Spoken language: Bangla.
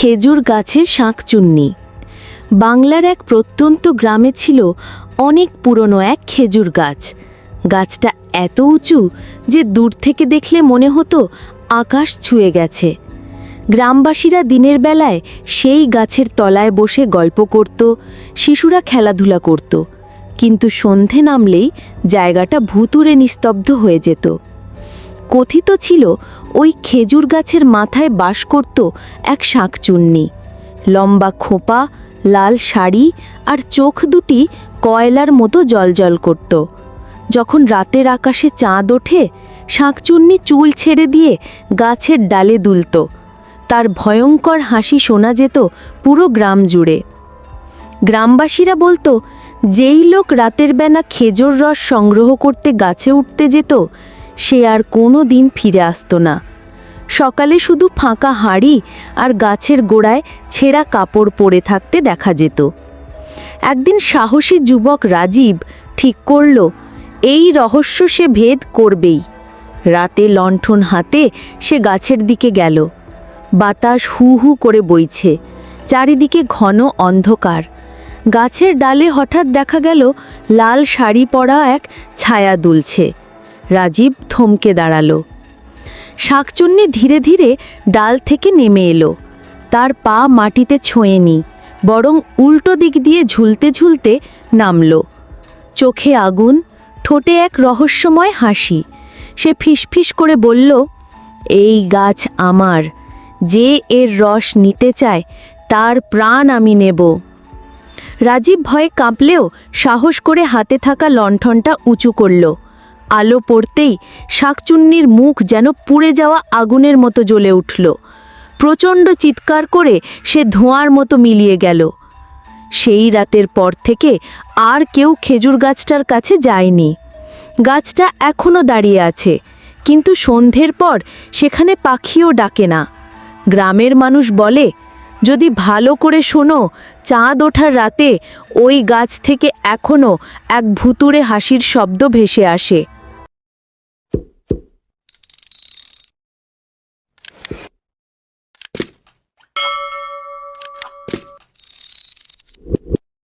খেজুর গাছের শাঁকচুন্নি। বাংলার এক প্রত্যন্ত গ্রামে ছিল অনেক পুরনো এক খেজুর গাছ। গাছটা এত উঁচু যে দূর থেকে দেখলে মনে হতো আকাশ ছুঁয়ে গেছে। গ্রামবাসীরা দিনের বেলায় সেই গাছের তলায় বসে গল্প করত, শিশুরা খেলাধুলা করত। কিন্তু সন্ধে নামলেই জায়গাটা ভুতুরে নিস্তব্ধ হয়ে যেত। কথিত ছিল ওই খেজুর গাছের মাথায় বাস করত এক শাঁকচুন্নি। লম্বা খোপা, লাল শাড়ি আর চোখ দুটি কয়লার মতো জলজল করত। যখন রাতের আকাশে চাঁদ ওঠে, শাঁকচুন্নি চুল ছেড়ে দিয়ে গাছের ডালে দুলত। তার ভয়ঙ্কর হাসি শোনা যেত পুরো গ্রাম জুড়ে। গ্রামবাসীরা বলতো, যেই লোক রাতের বেলা খেজুর রস সংগ্রহ করতে গাছে উঠতে যেত সে আর কোনো দিন ফিরে আসতো না। সকালে শুধু ফাঁকা হাঁড়ি আর গাছের গোড়ায় ছেঁড়া কাপড় পরে থাকতে দেখা যেত। একদিন সাহসী যুবক রাজীব ঠিক করল, এই রহস্য সে ভেদ করবেই। রাতে লণ্ঠন হাতে সে গাছের দিকে গেল। বাতাস হু হু করে বইছে, চারিদিকে ঘন অন্ধকার। গাছের ডালে হঠাৎ দেখা গেল, লাল শাড়ি পরা এক ছায়া দুলছে। রাজীব থমকে দাঁড়াল। শাকচুন্নি ধীরে ধীরে ডাল থেকে নেমে এলো। তার পা মাটিতে ছোঁয়েনি, বরং উল্টো দিক দিয়ে ঝুলতে ঝুলতে নামল। চোখে আগুন, ঠোঁটে এক রহস্যময় হাসি। সে ফিসফিস করে বলল, এই গাছ আমার, যে এর রস নিতে চায়, তার প্রাণ আমি নেব। রাজীব ভয়ে কাঁপলেও সাহস করে হাতে থাকা লণ্ঠনটা উঁচু করল। আলো পড়তেই শাকচুন্নির মুখ যেন পুড়ে যাওয়া আগুনের মতো জ্বলে উঠল। প্রচণ্ড চিৎকার করে সে ধোঁয়ার মতো মিলিয়ে গেল। সেই রাতের পর থেকে আর কেউ খেজুর গাছটার কাছে যায়নি। গাছটা এখনও দাঁড়িয়ে আছে, কিন্তু সন্ধ্যের পর সেখানে পাখিও ডাকে না। গ্রামের মানুষ বলে, যদি ভালো করে শোনো, চাঁদ ওঠার রাতে ওই গাছ থেকে এখনও এক ভুতুড়ে হাসির শব্দ ভেসে আসে।